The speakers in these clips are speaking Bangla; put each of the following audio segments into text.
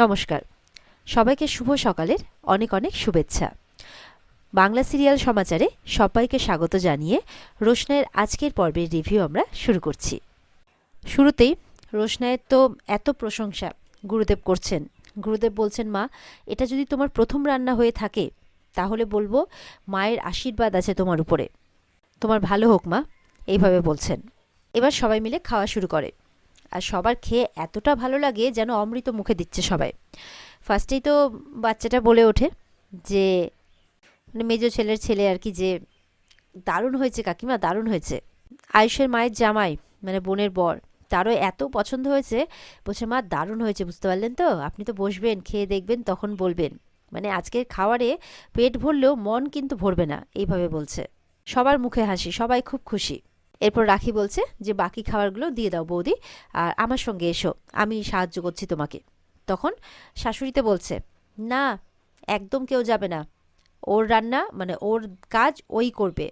নমস্কার। সবাইকে শুভ সকালের অনেক অনেক শুভেচ্ছা। বাংলা সিরিয়াল সমাচারে সবাইকে স্বাগত জানিয়ে রোশনায়ের আজকের পর্বের রিভিউ আমরা শুরু করছি। শুরুতেই রোশনায়ের তো এত প্রশংসা গুরুদেব করছেন। গুরুদেব বলছেন, মা, এটা যদি তোমার প্রথম রান্না হয়ে থাকে, তাহলে বলব মায়ের আশীর্বাদ আছে তোমার উপরে। তোমার ভালো হোক মা, এইভাবে বলছেন। এবার সবাই মিলে খাওয়া শুরু করে। আর সবার খেয়ে এতটা ভালো লাগে যেন অমৃত মুখে দিচ্ছে সবাই। ফার্স্টেই তো বাচ্চাটা বলে ওঠে যে মানে মেজো ছেলের ছেলে আর কি যে, দারুণ হয়েছে কাকিমা, দারুণ হয়েছে। আয়ুষের মায়ের জামাই মানে বোনের বর, তারও এত পছন্দ হয়েছে, বলছে, মা, দারুণ হয়েছে, বুঝতে পারলেন তো? আপনি তো বসবেন, খেয়ে দেখবেন, তখন বলবেন। মানে আজকের খাওয়ারে পেট ভরলেও মন কিন্তু ভরবে না, এইভাবে বলছে। সবার মুখে হাসি, সবাই খুব খুশি। এরপর রাখি বলছে যে, বাকি খাবারগুলো দিয়ে দাও বৌদি, আর আমার সঙ্গে এসো, আমি সাহায্য করছি তোমাকে। তখন শাশুড়িতে বলছে, না, একদম কেউ যাবে না। ওর রান্না মানে ওর কাজ ওই করবে।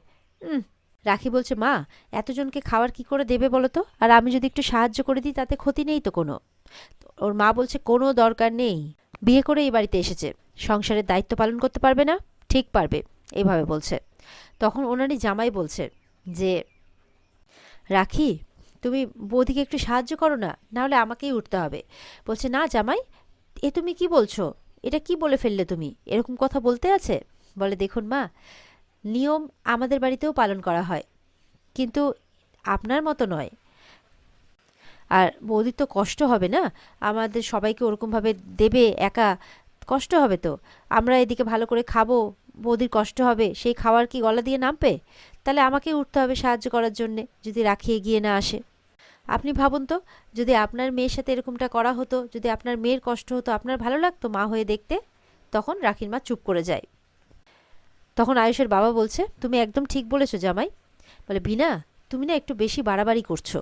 রাখি বলছে, মা, এতজনকে খাবার কি করে দেবে বলো তো? আর আমি যদি একটু সাহায্য করে দিই, তাতে ক্ষতি নেই তো কোনো? ওর মা বলছে, কোনো দরকার নেই। বিয়ে করে এই বাড়িতে এসেছে। সংসারের দায়িত্ব পালন করতে পারবে না, ঠিক পারবে। এইভাবে বলছে। তখন ওনারই জামাই বলছে যে রাখি, তুমি বৌদিকে একটু সাহায্য করো না নাহলে আমাকেই উঠতে হবে। বলছে, না জামাই, এ তুমি কি বলছো? এটা কি বলে ফেললে তুমি? এরকম কথা বলতে আছে? বলে, দেখুন মা, নিয়ম আমাদের বাড়িতেও পালন করা হয়, কিন্তু আপনার মতো নয়। আর বৌদির তো কষ্ট হবে না? আমাদের সবাইকে ওরকমভাবে দেবে একা, কষ্ট হবে তো? আমরা এদিকে ভালো করে খাব, বৌদির কষ্ট হবে, সেই খাওয়ার কি গলা দিয়ে নামবে? তাহলে আমাকেই উঠতে হবে সাহায্য করার জন্যে, যদি রাখি এগিয়ে না আসে। আপনি ভাবুন তো, যদি আপনার মেয়ের সাথে এরকমটা করা হতো, যদি আপনার মেয়ের কষ্ট হতো, আপনার ভালো লাগতো মা হয়ে দেখতে, তখন রাখির মা চুপ করে যায়। তখন আয়ুষের বাবা বলছে, তুমি একদম ঠিক বলেছ জামাই। বলে, বিনা, তুমি না একটু বেশি বাড়াবাড়ি করছ।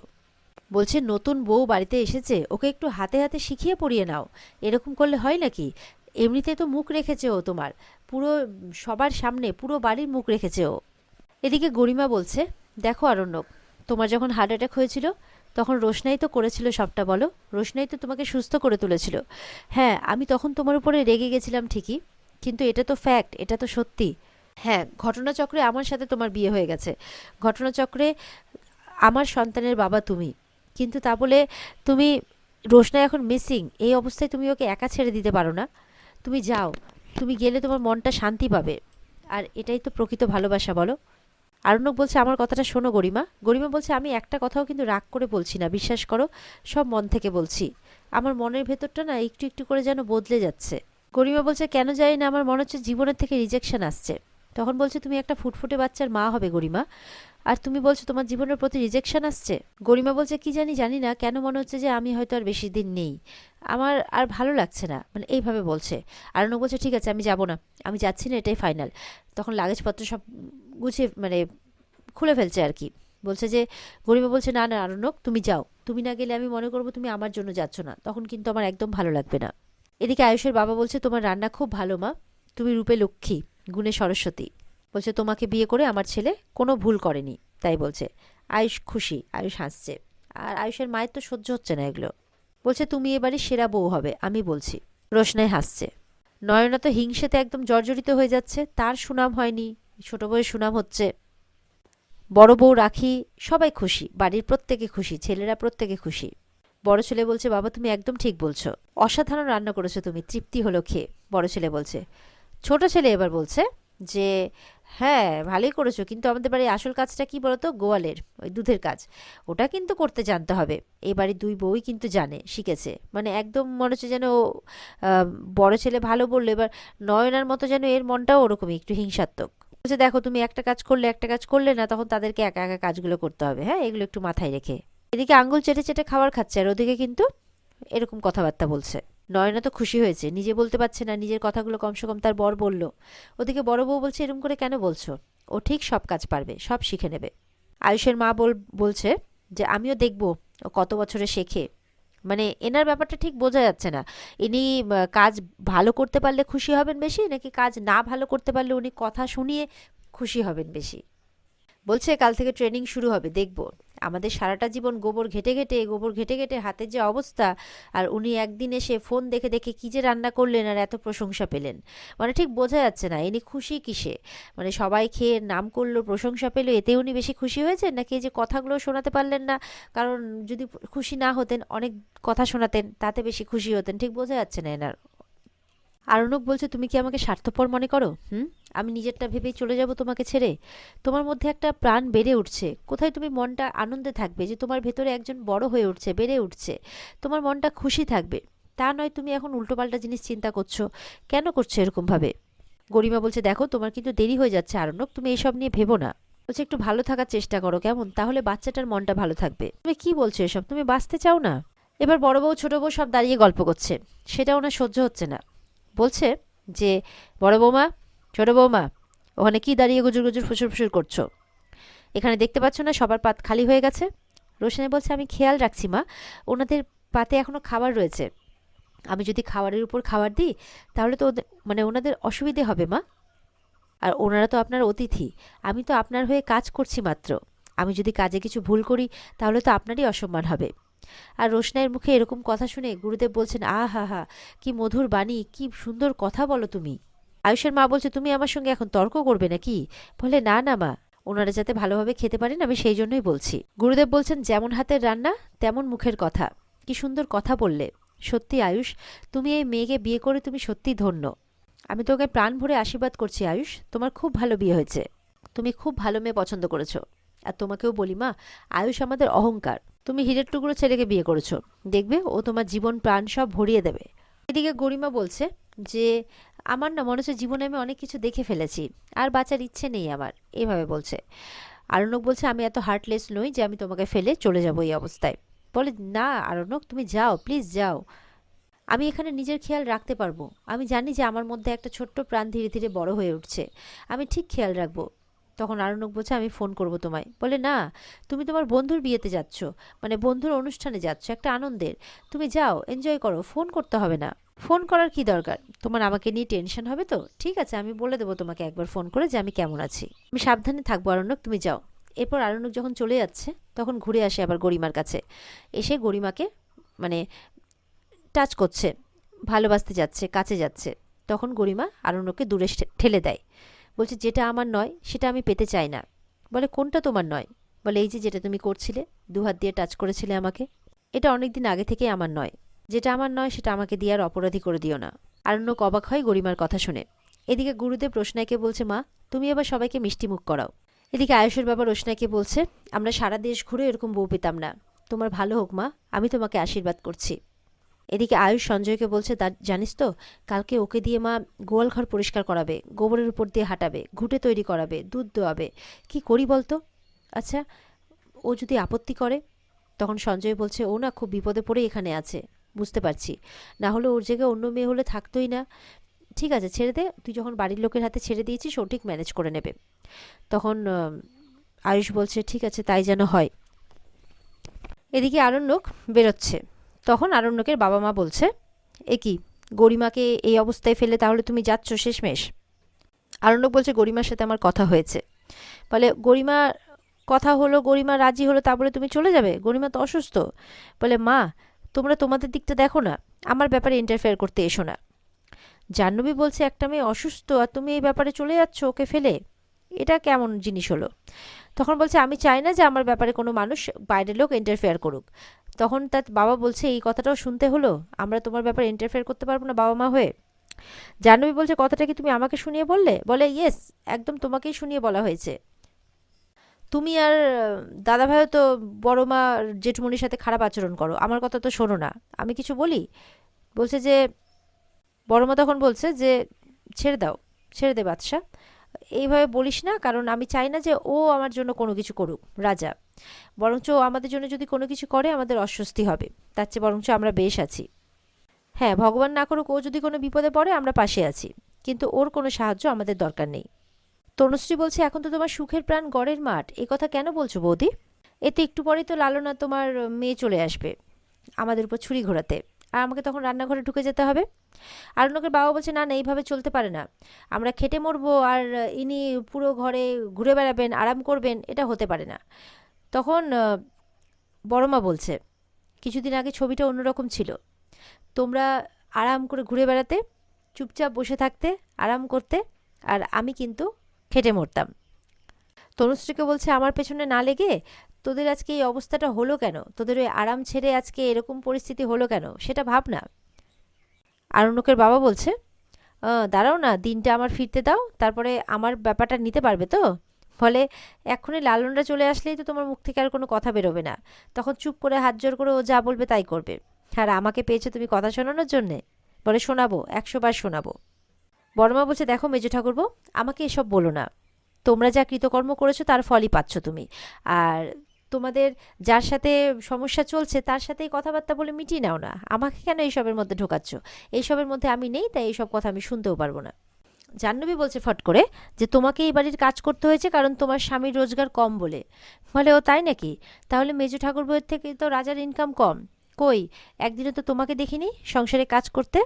বলছে, নতুন বউ বাড়িতে এসেছে, ওকে একটু হাতে হাতে শিখিয়ে পড়িয়ে নাও। এরকম করলে হয় নাকি? এমনিতে তো মুখ রেখেছে ও তোমার, পুরো সবার সামনে, পুরো বাড়ির মুখ রেখেছে ও। এদিকে গরিমা বলছে, দেখো আরণ্যক, তোমার যখন হার্ট অ্যাটাক হয়েছিল, তখন রোশনাই তো করেছিল সবটা, বলো? রোশনাই তো তোমাকে সুস্থ করে তুলেছিল। হ্যাঁ আমি তখন তোমার উপরে রেগে গেছিলাম ঠিকই, কিন্তু এটা তো ফ্যাক্ট এটা তো সত্যি। হ্যাঁ ঘটনাচক্রে আমার সাথে তোমার বিয়ে হয়ে গেছে। ঘটনাচক্রে আমার সন্তানের বাবা তুমি, কিন্তু তা বলে তুমি রোশনা এখন মিসিং এই অবস্থায় তুমি ওকে একা ছেড়ে দিতে পারো না। তুমি যাও, তুমি গেলে তোমার মনটা শান্তি পাবে। আর এটাই তো প্রকৃত ভালোবাসা, বলো? আরণ্যক বলছে, আমার কথাটা শোনো গরিমা। গরিমা বলছে, আমি একটা কথাও কিন্তু রাগ করে বলছি না, বিশ্বাস করো, সব মন থেকে বলছি। আমার মনের ভেতরটা না একটু একটু করে যেন বদলে যাচ্ছে। গরিমা বলছে, কেন জানি না, আমার মনে হচ্ছে জীবনের থেকে রিজেকশন আসছে। তখন বলছে, তুমি একটা ফুটফুটে বাচ্চার মা হবে গরিমা। আর তুমি বলছো তোমার জীবনের প্রতি রিজেকশন আসছে। গরিমা বলছে, কি জানি জানি না, কেন মনে হচ্ছে যে আমি হয়তো আর বেশি দিন নেই। আমার আর ভালো লাগছে না মানে এইভাবে বলছে। আর আরণ্যক বলছে, ঠিক আছে, আমি যাব না, আমি যাচ্ছি না, এটাই ফাইনাল তখন লাগেজপত্র সব গুছিয়ে মানে খুলে ফেলছে আর কি। বলছে যে, গরিমা বলছে, না না, আরণ্যক, তুমি যাও। তুমি না গেলে আমি মনে করব তুমি আমার জন্য যাচ্ছ না। তখন কিন্তু আমার একদম ভালো লাগবে না। এদিকে আয়ুষের বাবা বলছে, তোমার রান্না খুব ভালো, মা। তুমি রূপে লক্ষ্মী, গুণে সরস্বতী। বলছে, তোমাকে বিয়ে করে আমার ছেলে কোনো ভুল করেনি। তাই বলছে। আয়ুষ খুশি, আয়ুষ হাসছে। আর আয়ুষের মায়ের তো সহ্য হচ্ছে না এগুলো। বলছে, তুমি এবারে সেরা বউ হবে, আমি বলছি। রোশনাই হাসছে। নয়না তো হিংসেতে একদম জর্জরিত হয়ে যাচ্ছে, তার সুনাম হয়নি, ছোট বউয়ের সুনাম হচ্ছে। বড় বউ রাখি, সবাই খুশি, বাড়ির প্রত্যেকে খুশি, ছেলেরা প্রত্যেকে খুশি। বড় ছেলে বলছে, বাবা, তুমি একদম ঠিক বলছো। অসাধারণ রান্না করেছ তুমি, তৃপ্তি হলো খেয়ে। বড় ছেলে বলছে, ছোট ছেলে এবার বলছে যে হ্যাঁ ভালোই করেছ। কিন্তু আমাদের বাড়ির আসল কাজটা কি বলতো? গোয়ালের ওই দুধের কাজ। ওটা কিন্তু করতে জানতে হবে। এই বাড়ির দুই বউই কিন্তু জানে শিখেছে। মানে একদম মনে হচ্ছে যেন ও, বড় ছেলে ভালো বলল এবার নয়নার মতো যেন এর মনটাও ওরকমই একটু হিংসাত্মক। বলছে দেখো তুমি একটা কাজ করলে একটা কাজ করলে না তখন তাদেরকে একা একা কাজগুলো করতে হবে। হ্যাঁ এগুলো একটু মাথায় রেখে। এদিকে আঙ্গুল চেটে চেটে খাবার খাচ্ছে আর ওদিকে কিন্তু এরকম কথাবার্তা বলছে। নয়না তো খুশি হয়েছে। নিজে বলতে পারছে না, নিজের কথাগুলো কমসে কম তার বর বলল। ওদিকে বড় বউ বলছে এরকম করে কেন বলছো? ও ঠিক সব কাজ পারবে, সব শিখে নেবে। আয়ুষের মা বল, বলছে যে, আমিও দেখব ও কত বছরে শেখে। মানে এনার ব্যাপারটা ঠিক বোঝা যাচ্ছে না। ইনি কাজ ভালো করতে পারলে খুশি হবেন বেশি, নাকি কাজ না ভালো করতে পারলে উনি কথা শুনিয়ে খুশি হবেন বেশি? বলছে, কাল থেকে ট্রেনিং শুরু হবে, দেখব। আমাদের সারাটা জীবন গোবর ঘেটে ঘেটে, গোবর ঘেটে ঘেটে হাতের যে অবস্থা, আর উনি একদিন এসে ফোন দেখে দেখে কী যে রান্না করলেন আর এত প্রশংসা পেলেন। মানে ঠিক বোঝা যাচ্ছে না, ইনি খুশি কিসে? মানে সবাই খেয়ে নাম করল, প্রশংসা পেল এতে উনি বেশি খুশি হয়েছেন? নাকি এই যে কথাগুলো শোনাতে পারলেন না? কারণ যদি খুশি না হতেন, অনেক কথা শোনাতেন, তাতে বেশি খুশি হতেন। ঠিক বোঝা যাচ্ছে না এনার। আরণক বলছে, তুমি কি আমাকে স্বার্থপর মনে করো? হুম? আমি নিজেরটা ভেবেই চলে যাব তোমাকে ছেড়ে? তোমার মধ্যে একটা প্রাণ বেড়ে উঠছে। কোথায় তুমি মনটা আনন্দে থাকবে যে তোমার ভেতরে একজন বড় হয়ে উঠছে, বেড়ে উঠছে? তোমার মনটা খুশি থাকবে। তা নয় তুমি এখন উল্টোপাল্টা জিনিস চিন্তা করছ। কেন করছ এরকমভাবে? গরিমা বলছে, দেখো, তোমার কিন্তু দেরি হয়ে যাচ্ছে আরণক তুমি এসব নিয়ে ভেবো না। বলছে, একটু ভালো থাকার চেষ্টা করো, কেমন? তাহলে বাচ্চাটার মনটা ভালো থাকবে। তুমি কি বলছো এসব? তুমি বাঁচতে চাও না? এবার বড় বউ, ছোট বউ সব দাঁড়িয়ে গল্প করছে। সেটা ওনার সহ্য হচ্ছে না। বলছে যে, বড় বৌমা ছোট বৌমা, ওখানে কি দাঁড়িয়ে গুজুর গুজুর ফুসুর ফুসুর করছ? এখানে দেখতে পাচ্ছ না, সবার পাত খালি হয়ে গেছে। রোশনাই বলছে, আমি খেয়াল রাখছি, মা। ওনাদের পাতে এখনও খাবার রয়েছে। আমি যদি খাবারের উপর খাবার দিই, তাহলে তো মানে ওনাদের অসুবিধে হবে, মা। আর ওনারা তো আপনার অতিথি। আমি তো আপনার হয়ে কাজ করছি মাত্র। আমি যদি কাজে কিছু ভুল করি, তাহলে তো আপনারই অসম্মান হবে। আর রোশনাইয়ের মুখে এরকম কথা শুনে গুরুদেব বলছেন আ হা হা, কি মধুর বাণী, কি সুন্দর কথা বলো তুমি। আয়ুষের মা বলছে, তুমি আমার সঙ্গে এখন তর্ক করবে নাকি? বলে, না না মা, ওনারা যাতে ভালোভাবে খেতে পারেন, আমি সেই জন্যই বলছি। গুরুদেব বলছেন, যেমন হাতের রান্না, তেমন মুখের কথা। কি সুন্দর কথা বললে। সত্যি আয়ুষ, তুমি এই মেয়েকে বিয়ে করে তুমি সত্যি ধন্য। আমি তোকে প্রাণ ভরে আশীর্বাদ করছি আয়ুষ, তোমার খুব ভালো বিয়ে হয়েছে। তুমি খুব ভালো মেয়ে পছন্দ করেছ। আর তোমাকেও বলি মা, আয়ুষ আমাদের অহংকার। তুমি হিরের টুকরো ছেলেকে বিয়ে করেছ। দেখবে ও তোমার জীবন প্রাণ সব ভরিয়ে দেবে। এদিকে গরিমা বলছে যে আমার না মনে হচ্ছে জীবনে আমি অনেক কিছু দেখে ফেলেছি, আর বাঁচার ইচ্ছে নেই আমার, এভাবে বলছে। আরণ্যক বলছে, আমি এত হার্টলেস নই যে আমি তোমাকে ফেলে চলে যাব এই অবস্থায়। বলে, না আরণ্যক তুমি যাও প্লিজ যাও। আমি এখানে নিজের খেয়াল রাখতে পারব। আমি জানি যে আমার মধ্যে একটা ছোট্ট প্রাণ ধীরে ধীরে বড় হয়ে উঠছে। আমি ঠিক খেয়াল রাখব। তখন আরণ্যক বলছে, আমি ফোন করব তোমায়। বলে, না, তুমি তোমার বন্ধুর বিয়েতে যাচ্ছ মানে বন্ধুর অনুষ্ঠানে যাচ্ছ, একটা আনন্দের। তুমি যাও এনজয় করো, ফোন করতে হবে না। ফোন করার কি দরকার? তোমার আমাকে নিয়ে টেনশন হবে তো? ঠিক আছে, আমি বলে দেবো তোমাকে একবার ফোন করে যে আমি কেমন আছি। আমি সাবধানে থাকব, আরণ্যক, তুমি যাও। এরপর আরণ্যক যখন চলে যাচ্ছে, তখন ঘুরে আসে আবার গরিমার কাছে। এসে গরিমাকে মানে টাচ করছে, ভালোবাসতে যাচ্ছে, কাছে যাচ্ছে। তখন গরিমা আরণ্যকে দূরে ঠেলে দেয়। বলছে, যেটা আমার নয়, সেটা আমি পেতে চাই না। বলে, কোনটা তোমার নয়? বলে, এই যে যেটা তুমি করছিলে দু হাত দিয়ে টাচ করেছিলে আমাকে, এটা অনেক দিন আগে থেকেই আমার নয়। যেটা আমার নয়, সেটা আমাকে দিয়ে আর অপরাধী করে দিও না। আরণ্যক অবাক হয় গরিমার কথা শুনে। এদিকে গুরুদেব রোশনাইকে বলছে, মা, তুমি এবার সবাইকে মিষ্টি মুখ করাও। এদিকে আয়ুষের বাবা রোশনাইকে বলছে, আমরা সারা দেশ ঘুরে এরকম বউ পেতাম না। তোমার ভালো হোক, মা, আমি তোমাকে আশীর্বাদ করছি। এদিকে আয়ুষ সঞ্জয়কে বলছে, তা, জানিস তো, কালকে ওকে দিয়ে মা গোয়াল ঘর পরিষ্কার করাবে, গোবরের উপর দিয়ে হাঁটাবে, ঘুঁটে তৈরি করাবে, দুধ দোয়াবে। কি করি বলতো? আচ্ছা ও যদি আপত্তি করে? তখন সঞ্জয় বলছে, ও না, খুব বিপদে পড়ে এখানে আছে। বুঝতে পারছি। না হলে ওর জায়গায় অন্য মেয়ে হলে থাকতোই না। ঠিক আছে, ছেড়ে দে। তুই যখন বাড়ির লোকের হাতে ছেড়ে দিয়েছিস, ও ঠিক ম্যানেজ করে নেবে। তখন আয়ুষ বলছে, ঠিক আছে, তাই যেন হয়। এদিকে আরণ্যক বেরোচ্ছে। তখন আরণ্যকের বাবা মা বলছে, এ কি, গরিমাকে এই অবস্থায় ফেলে তাহলে তুমি যাচ্ছ শেষমেশ? আরণ্যক বলছে, গরিমার সাথে আমার কথা হয়েছে। বলে, গরিমা, কথা হলো গরিমা রাজি হলো তা বলে তুমি চলে যাবে? গরিমা তো অসুস্থ। বলে, মা তোমরা তোমাদের দিকটা দেখো না, আমার ব্যাপারে ইন্টারফেয়ার করতে এসো না। জাহ্নবী বলছে, একটা মেয়ে অসুস্থ আর তুমি এই ব্যাপারে চলে যাচ্ছ, ওকে ফেলে? এটা কেমন জিনিস হলো? তখন বলছে, আমি চাই না যে আমার ব্যাপারে কোনো মানুষ বাইরের লোক ইন্টারফেয়ার করুক। তখন তার বাবা বলছে, এই কথাটাও শুনতে হলো? আমরা তোমার ব্যাপারে ইন্টারফেয়ার করতে পারব না বাবা মা হয়ে? জাহ্নবী বলছে, কথাটা কি তুমি আমাকে শুনিয়ে বললে? বলে ইয়েস একদম তোমাকেই শুনিয়ে বলা হয়েছে। তুমি আর দাদাভাইও তো বড় মা জেঠুমনির সাথে খারাপ আচরণ করো। আমার কথা তো শোনো না। আমি কিছু বলি? বলছে যে বড় মা তখন বলছে যে, ছেড়ে দাও, ছেড়ে দে বাদশা। এইভাবে বলিস না, কারণ আমি চাই না যে ও আমার জন্য কোনো কিছু করুক, রাজা। বরঞ্চ আমাদের জন্য যদি কোনো কিছু করে, আমাদের অস্বস্তি হবে। তার চেয়ে বরঞ্চ আমরা বেশ আছি। হ্যাঁ ভগবান না করুক ও যদি কোনো বিপদে পড়ে, আমরা পাশে আছি। কিন্তু ওর কোনো সাহায্য আমাদের দরকার নেই। তনুশ্রী বলছে, এখন তো তোমার সুখের প্রাণ গড়ের মাঠ। এ কথা কেন বলছো বৌদি? এতে একটু পরেই তো লালনা তোমার মেয়ে চলে আসবে আমাদের উপর ছুরি ঘোরাতে। আর আমাকে তখন রান্নাঘরে ঢুকে যেতে হবে। আর লোকের বাবা বলছে, না না, এইভাবে চলতে পারে না। আমরা খেটে মরবো আর ইনি পুরো ঘরে ঘুরে বেড়াবেন, আরাম করবেন, এটা হতে পারে না। তখন বড়মা বলছে, কিছুদিন আগে ছবিটা অন্যরকম ছিল। তোমরা আরাম করে ঘুরে বেড়াতে, চুপচাপ বসে থাকতে, আরাম করতে, আর আমি কিন্তু খেটে মরতাম। তনুশ্রীকে বলছে আমার পেছনে না লেগে তোদের আজকে এই অবস্থাটা হলো কেন? তোদের ওই আরাম ছেড়ে আজকে এরকম পরিস্থিতি হলো কেন? সেটা ভাব না। আরণ্যকের বাবা বলছে "আহ, দাঁড়াও না দিনটা আমার ফিরতে দাও তারপরে আমার ব্যাপারটা নিতে পারবে তো? ফলে এক্ষুনি লালনরা চলে আসলেই তো তোমার মুখ থেকে আর কোনো কথা বেরোবে না। তখন চুপ করে হাত জোর করে ও যা বলবে তাই করবে। আর আমাকে পেয়েছ তুমি কথা শোনানোর জন্যে? বলে শোনাবো একশো বার শোনাবো। বড়মা বলছে, দেখো মেজো ঠাকুরবো, আমাকে এসব বলো না। তোমরা যা কৃতকর্ম করেছ, তার ফলই পাচ্ছ তুমি। আর তোমাদের যার সাথে সমস্যা চলছে, তার সাথেই কথাবার্তা বলে মিটিয়ে নাও না। আমাকে কেন এইসবের মধ্যে ঢোকাচ্ছ? এইসবের মধ্যে আমি নেই, তাই এইসব কথা আমি শুনতেও পারব না। জাহ্নবী বলছে, ফট করে, যে তোমাকে এই বাড়ির কাজ করতে হয়েছে, কারণ তোমার স্বামীর রোজগার কম বলে। বলে, ও তাই নাকি? তাহলে মেজো ঠাকুর বইয়ের থেকে তো রাজার ইনকাম কম। কই, একদিনও তো তোমাকে দেখিনি সংসারে কাজ করতে?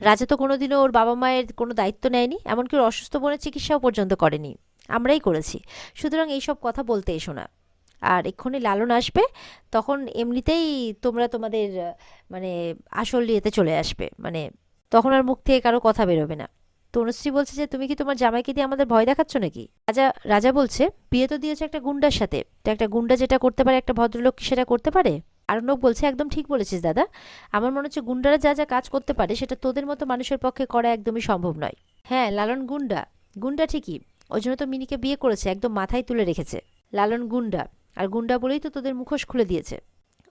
রাজা তো কোনোদিনও ওর বাবা মায়ের কোনো দায়িত্ব নেয়নি, এমনকি ওর অসুস্থ বোনের চিকিৎসাও পর্যন্ত করেনি। আমরাই করেছি। সুতরাং এইসব কথা বলতে এসো না। আর এক্ষুনি লালন আসবে, তখন এমনিতেই তোমরা তোমাদের মানে আসল ইয়েতে চলে আসবে। মানে তখন আর মুখ থেকে কারও কথা বেরোবে না। তনুশ্রী বলছে যে, তুমি কি তোমার জামাইকে দিয়ে আমাদের ভয় দেখাচ্ছ নাকি? রাজা রাজা বলছে, বিয়ে তো দিয়েছে একটা গুন্ডার সাথে। তো একটা গুন্ডা যেটা করতে পারে, একটা ভদ্রলোক কি সেটা করতে পারে? আরণ্যক বলছে, একদম ঠিক বলেছিস দাদা। আমার মনে হচ্ছে গুন্ডারা যা যা কাজ করতে পারে, সেটা তোদের মতো মানুষের পক্ষে করা একদমই সম্ভব নয়। হ্যাঁ লালন গুন্ডা। গুন্ডা ঠিকই। ওই জন্য তো মিনিকে বিয়ে করেছে, একদম মাথায় তুলে রেখেছে। লালন গুন্ডা। আর গুন্ডা বলেই তো তোদের মুখোশ খুলে দিয়েছে।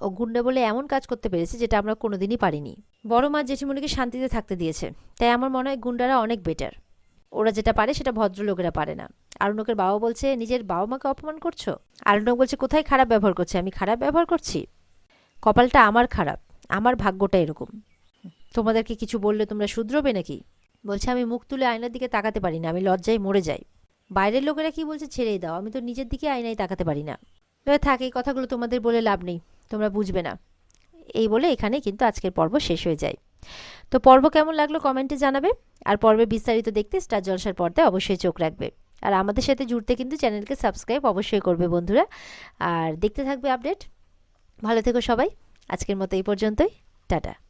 ও গুন্ডা বলে এমন কাজ করতে পেরেছে, যেটা আমরা কোনোদিনই পারিনি। বড় মা জেঠিমণিকে শান্তিতে থাকতে দিয়েছে। তাই আমার মনে হয় গুন্ডারা অনেক বেটার ওরা যেটা পারে, সেটা ভদ্রলোকেরা পারে না। আরণ্যকের বাবা বলছে, নিজের বাবা মাকে অপমান করছ? আরণ্যক বলছে, কোথায় খারাপ ব্যবহার করছে? আমি খারাপ ব্যবহার করছি? কপালটা আমার খারাপ, আমার ভাগ্যটা এরকম। তোমাদেরকে কিছু বললে তোমরা শুধরবে নাকি? বলছে, আমি মুখ তুলে আয়নার দিকে তাকাতে পারি না, আমি লজ্জায় মরে যাই। বাইরের লোকেরা কি বলছে ছেড়েই দাও, আমি তো নিজের দিকে আয়নায় তাকাতে পারি না। এবার থাক, এই কথাগুলো তোমাদের বলে লাভ নেই, তোমরা বুঝবে না। এই বলে এখানে কিন্তু আজকের পর্ব শেষ হয়ে যায়। তো পর্ব কেমন লাগল কমেন্টে জানাবে, আর পর্বে বিস্তারিত দেখতে স্টার জলসার পর্দায় অবশ্যই চোখ রাখবে। আর আমাদের সাথে জুড়তে কিন্তু চ্যানেলকে সাবস্ক্রাইব অবশ্যই করবে বন্ধুরা। আর দেখতে থাকবে আপডেট ভালো থেকো সবাই। আজকের মতো এই পর্যন্তই। টাটা।